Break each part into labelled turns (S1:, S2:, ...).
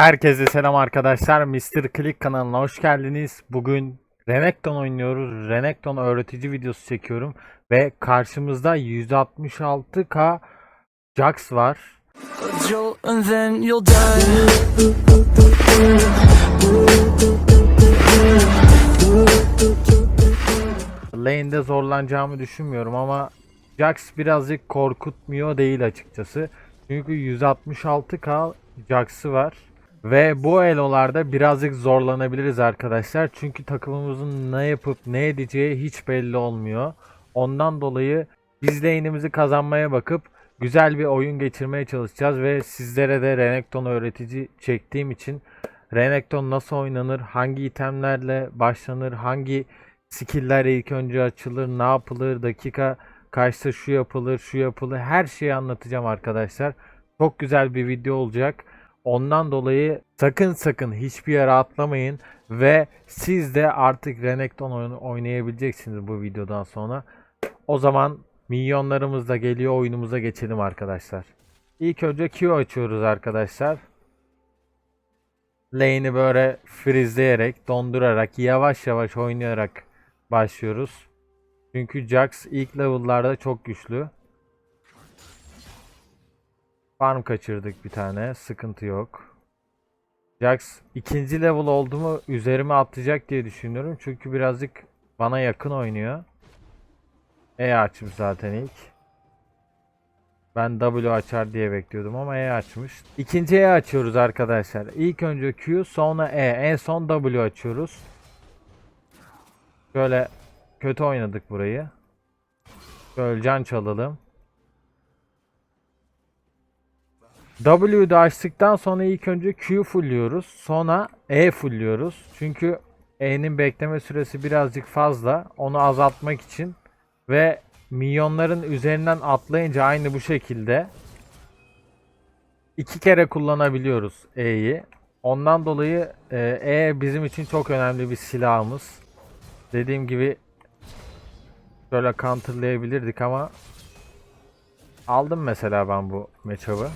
S1: Herkese selam arkadaşlar. Mr. Click kanalına hoş geldiniz. Bugün Renekton oynuyoruz. Renekton öğretici videosu çekiyorum. Ve karşımızda 166k Jax var. Lane'de zorlanacağımı düşünmüyorum ama Jax birazcık korkutmuyor değil açıkçası. Çünkü 166k Jax'ı var. Ve bu elolarda birazcık zorlanabiliriz arkadaşlar. Çünkü takımımızın ne yapıp ne edeceği hiç belli olmuyor. Ondan dolayı biz lane'imizi kazanmaya bakıp güzel bir oyun geçirmeye çalışacağız. Ve sizlere de Renekton öğretici çektiğim için Renekton nasıl oynanır, hangi itemlerle başlanır, hangi skill'ler ilk önce açılır, ne yapılır, dakika kaçta şu yapılır, şu yapılır her şeyi anlatacağım arkadaşlar. Çok güzel bir video olacak. Ondan dolayı sakın sakın hiçbir yere atlamayın ve siz de artık Renekton oyunu oynayabileceksiniz bu videodan sonra. O zaman milyonlarımız da geliyor oyunumuza geçelim arkadaşlar. İlk önce Q açıyoruz arkadaşlar. Lane'i böyle freezleyerek, dondurarak, yavaş yavaş oynayarak başlıyoruz. Çünkü Jax ilk level'larda çok güçlü. Farm kaçırdık bir tane. Sıkıntı yok. Jax ikinci level oldu mu üzerime atlayacak diye düşünüyorum. Çünkü birazcık bana yakın oynuyor. E açmış zaten ilk. Ben W açar diye bekliyordum ama E açmış. İkinci E açıyoruz arkadaşlar. İlk önce Q sonra E. En son W açıyoruz. Şöyle kötü oynadık burayı. Şöyle can çalalım. W'de açtıktan sonra ilk önce Q fullliyoruz. Sonra E fullliyoruz. Çünkü E'nin bekleme süresi birazcık fazla. Onu azaltmak için ve milyonların üzerinden atlayınca aynı bu şekilde iki kere kullanabiliyoruz E'yi. Ondan dolayı e, E bizim için çok önemli bir silahımız. Dediğim gibi şöyle counterlayabilirdik ama aldım mesela ben bu matchup'ı.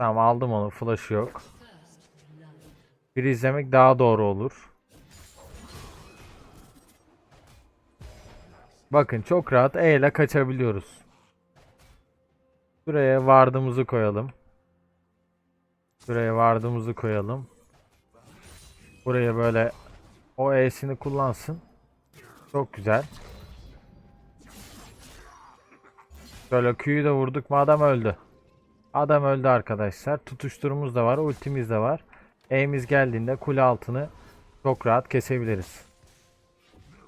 S1: Tamam aldım onu. Flash yok. Bir izlemek daha doğru olur. Bakın çok rahat E ile kaçabiliyoruz. Şuraya vardığımızı koyalım. Şuraya vardığımızı koyalım. Buraya böyle o E'sini kullansın. Çok güzel. Şöyle Q'yu da vurduk mu adam öldü. Adam öldü arkadaşlar. Tutuşturumuz da var. Ultimiz de var. E'miz geldiğinde kule altını çok rahat kesebiliriz.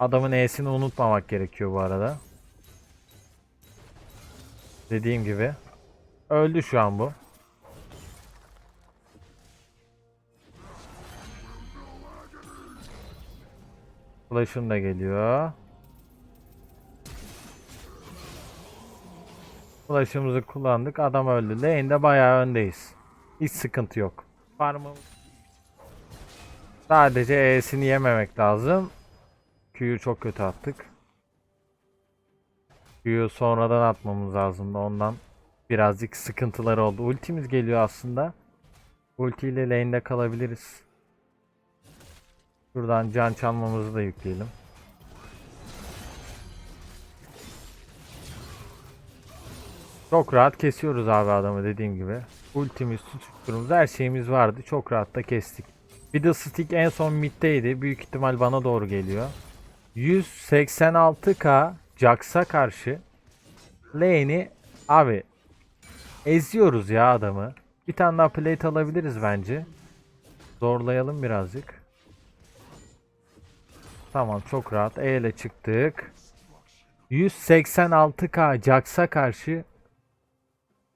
S1: Adamın E'sini unutmamak gerekiyor bu arada. Dediğim gibi. Öldü şu an bu. Flash'ım da geliyor. Flash'ımızı kullandık. Adam öldü. Lane'de bayağı öndeyiz. Hiç sıkıntı yok. Farmım Sadece E'sini yememek lazım. Q'yu çok kötü attık. Q'yu sonradan atmamız lazımdı. Ondan birazcık sıkıntıları oldu. Ultimiz geliyor aslında. Ulti ile lane'de kalabiliriz. Şuradan can çalmamızı da yükleyelim. Çok rahat kesiyoruz abi adamı dediğim gibi. Ultimiz, tutuşturumuz her şeyimiz vardı. Çok rahat da kestik. Bir de stick en son middeydi. Büyük ihtimal bana doğru geliyor. 186k Jax'a karşı lane'i abi eziyoruz ya adamı. Bir tane daha plate alabiliriz bence. Zorlayalım birazcık. Tamam çok rahat. E ile çıktık. 186k Jax'a karşı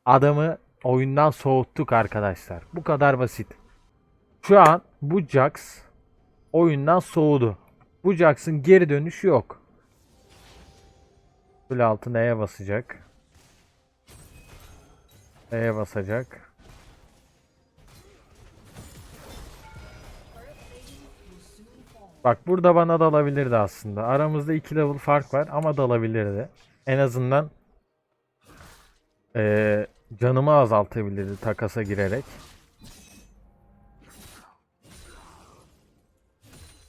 S1: adamı oyundan soğuttuk arkadaşlar. Bu kadar basit. Şu an bu Jax oyundan soğudu. Bu Jax'ın geri dönüşü yok. Kule altına E'ye basacak. E'ye basacak. Bak burada bana dalabilirdi aslında. Aramızda 2 level fark var ama dalabilirdi. En azından eee, Canımı azaltabilirdi takasa girerek.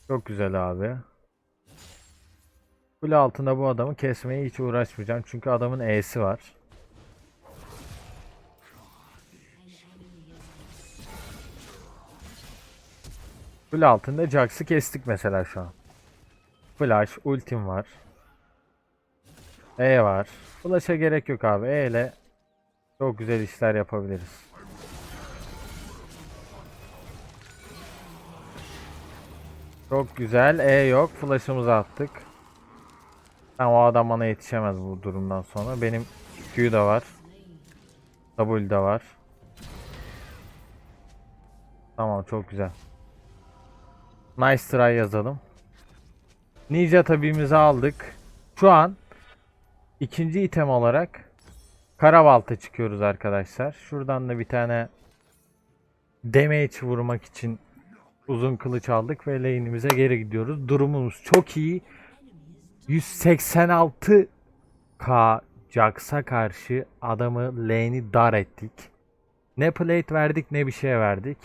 S1: Çok güzel abi. Kule altında bu adamı kesmeye hiç uğraşmayacağım. Çünkü adamın E'si var. Kule altında Jax'ı kestik mesela şu an. Flash, ultim var. E var. Flash'a gerek yok abi. E ile çok güzel işler yapabiliriz. Çok güzel. E yok. Flash'ımızı attık. Tamam o adam bana yetişemez bu durumdan sonra. Benim Q da var. W da var. Tamam çok güzel. Nice try yazalım. Ninja tabimizi aldık. Şu an ikinci item olarak Karabalta çıkıyoruz arkadaşlar. Şuradan da bir tane damage vurmak için uzun kılıç aldık ve lane'imize geri gidiyoruz. Durumumuz çok iyi. 186k Jax'a karşı adamı lane'i dar ettik. Ne plate verdik ne bir şey verdik.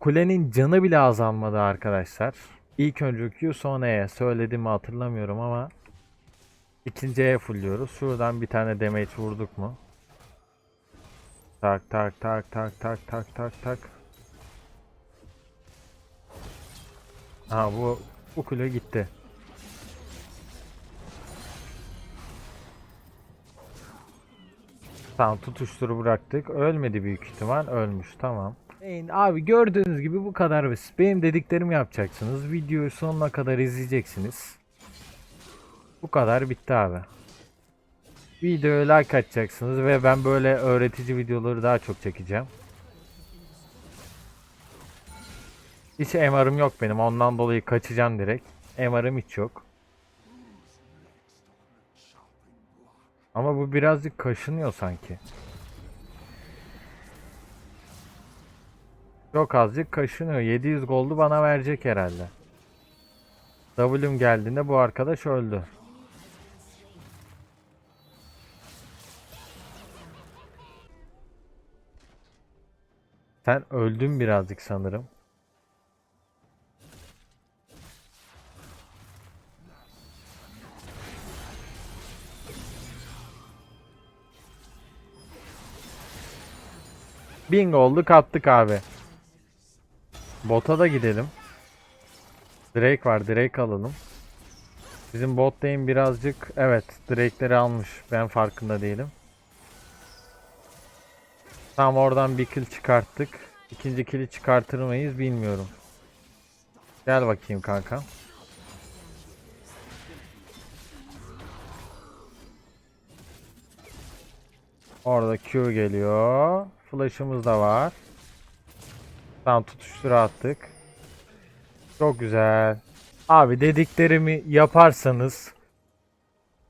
S1: Kulenin canı bile azalmadı arkadaşlar. İlk önce Q sonra E söylediğimi hatırlamıyorum ama ikinci E fulluyoruz. Şuradan bir tane damage vurduk mu? Tak tak tak tak tak tak tak tak. Ha bu bu kule gitti. Tamam tutuşturu bıraktık. Ölmedi büyük ihtimal. Ölmüş tamam. Abi gördüğünüz gibi bu kadar basit. Benim dediklerimi yapacaksınız. Videoyu sonuna kadar izleyeceksiniz. Bu kadar bitti abi. Videoya like atacaksınız ve ben böyle öğretici videoları daha çok çekeceğim. Hiç MR'ım yok benim. Ondan dolayı kaçacağım direkt. MR'ım hiç yok. Ama bu birazcık kaşınıyor sanki. Çok azıcık kaşınıyor. 700 goldu bana verecek herhalde. W'm geldiğinde bu arkadaş öldü. Sen öldün birazcık sanırım. Bingo oldu kaptık abi. Bota da gidelim. Drake var. Drake alalım. Bizim bot birazcık evet Drake'leri almış. Ben farkında değilim. Tam oradan bir kill çıkarttık. İkinci kill'i çıkartır mıyız bilmiyorum. Gel bakayım kanka. Orada Q geliyor. Flash'ımız da var. Tamam tutuştura attık. Çok güzel. Abi dediklerimi yaparsanız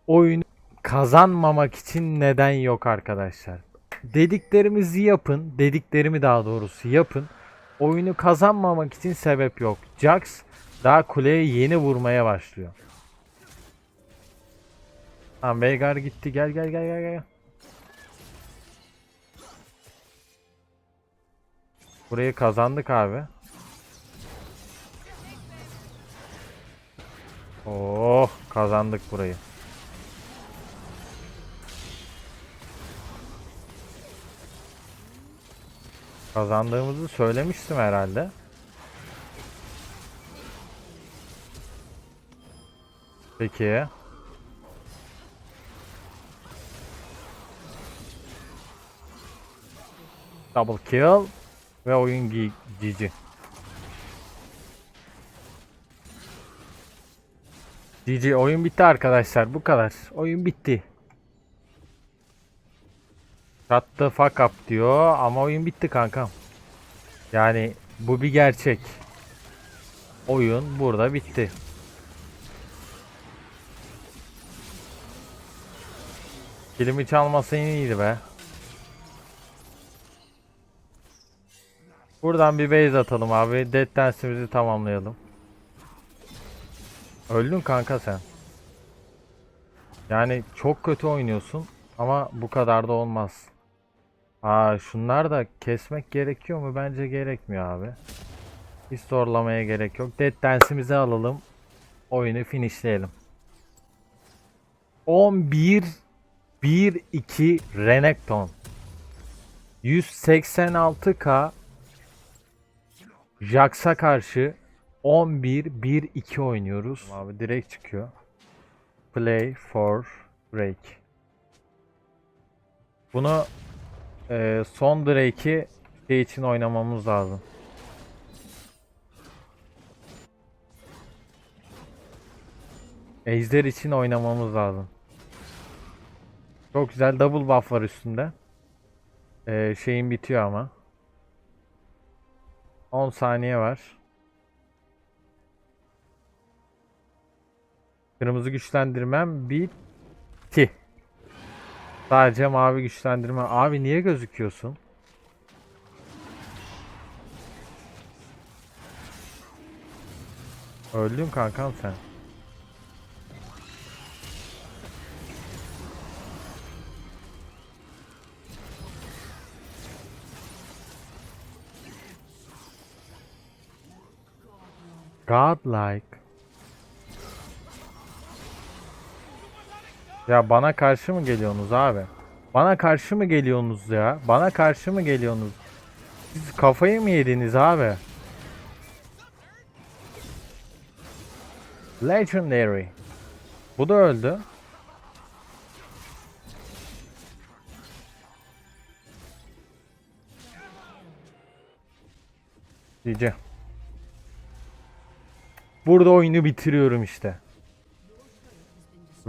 S1: oyun kazanmamak için neden yok arkadaşlar. Dediklerimizi yapın. Dediklerimi daha doğrusu yapın. Oyunu kazanmamak için sebep yok. Jax daha kuleye yeni vurmaya başlıyor. Tamam Veigar gitti. Gel gel gel gel gel. Burayı kazandık abi. Oh kazandık burayı. Kazandığımızı söylemiştim herhalde. Peki. Double kill ve oyun GG. GG oyun bitti arkadaşlar bu kadar. Oyun bitti. Shut the fuck up diyor ama oyun bitti kankam. Yani bu bir gerçek. Oyun burada bitti. Kilimi çalması iyiydi be. Buradan bir base atalım abi. Dead Dance'imizi tamamlayalım. Öldün kanka sen. Yani çok kötü oynuyorsun ama bu kadar da olmaz. Aa şunlar da kesmek gerekiyor mu? Bence gerekmiyor abi. Hiç zorlamaya gerek yok. Dead Dance'imizi alalım. Oyunu finishleyelim. 11 1 2 Renekton 186k Jax'a karşı 11 1 2 oynuyoruz. Abi direkt çıkıyor. Play for break. Bunu e, son Drake'i şey için oynamamız lazım. Ejder için oynamamız lazım. Çok güzel double buff var üstünde. Ee, şeyin bitiyor ama. 10 saniye var. Kırmızı güçlendirmem bitti. Sadece mavi güçlendirme. Abi niye gözüküyorsun? Öldün kankam sen. Godlike. Ya bana karşı mı geliyorsunuz abi? Bana karşı mı geliyorsunuz ya? Bana karşı mı geliyorsunuz? Siz kafayı mı yediniz abi? Legendary. Bu da öldü. GG. Burada oyunu bitiriyorum işte.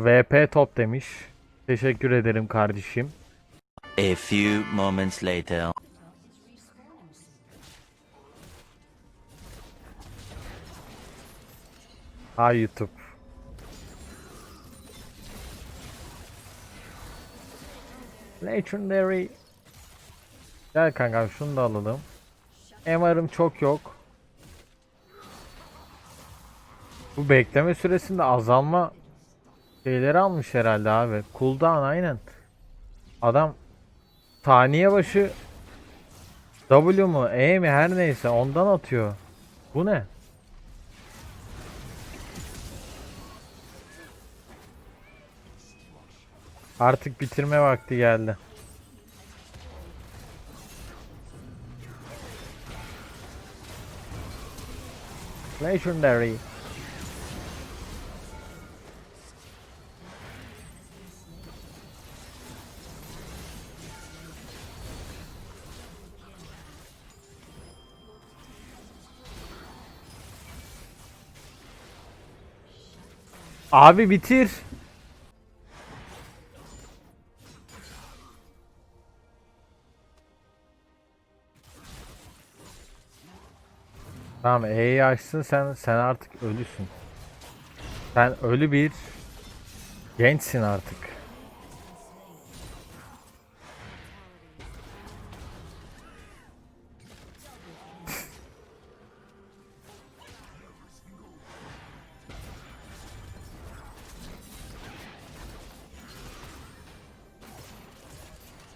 S1: VP top demiş. Teşekkür ederim kardeşim.
S2: A few moments later.
S1: Ha YouTube. Legendary. Gel kankam şunu da alalım. MR'ım çok yok. Bu bekleme süresinde azalma şeyleri almış herhalde abi. Cooldown aynen. Adam saniye başı W mu E mi her neyse ondan atıyor. Bu ne? Artık bitirme vakti geldi. Legendary. Abi bitir. Tamam E'yi açsın sen sen artık ölüsün. Sen ölü bir gençsin artık.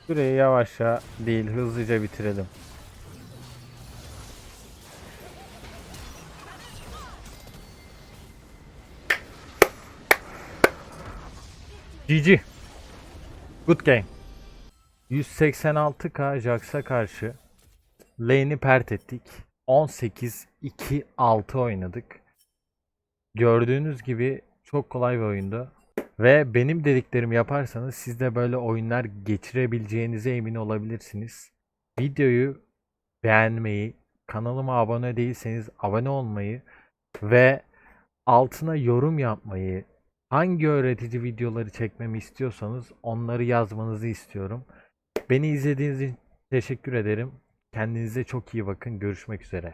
S1: Süreyi yavaşça değil hızlıca bitirelim. GG. Good game. 186k Jax'a karşı lane'i pert ettik. 18-2-6 oynadık. Gördüğünüz gibi çok kolay bir oyundu. Ve benim dediklerimi yaparsanız siz de böyle oyunlar geçirebileceğinize emin olabilirsiniz. Videoyu beğenmeyi, kanalıma abone değilseniz abone olmayı ve altına yorum yapmayı, hangi öğretici videoları çekmemi istiyorsanız onları yazmanızı istiyorum. Beni izlediğiniz için teşekkür ederim. Kendinize çok iyi bakın. Görüşmek üzere.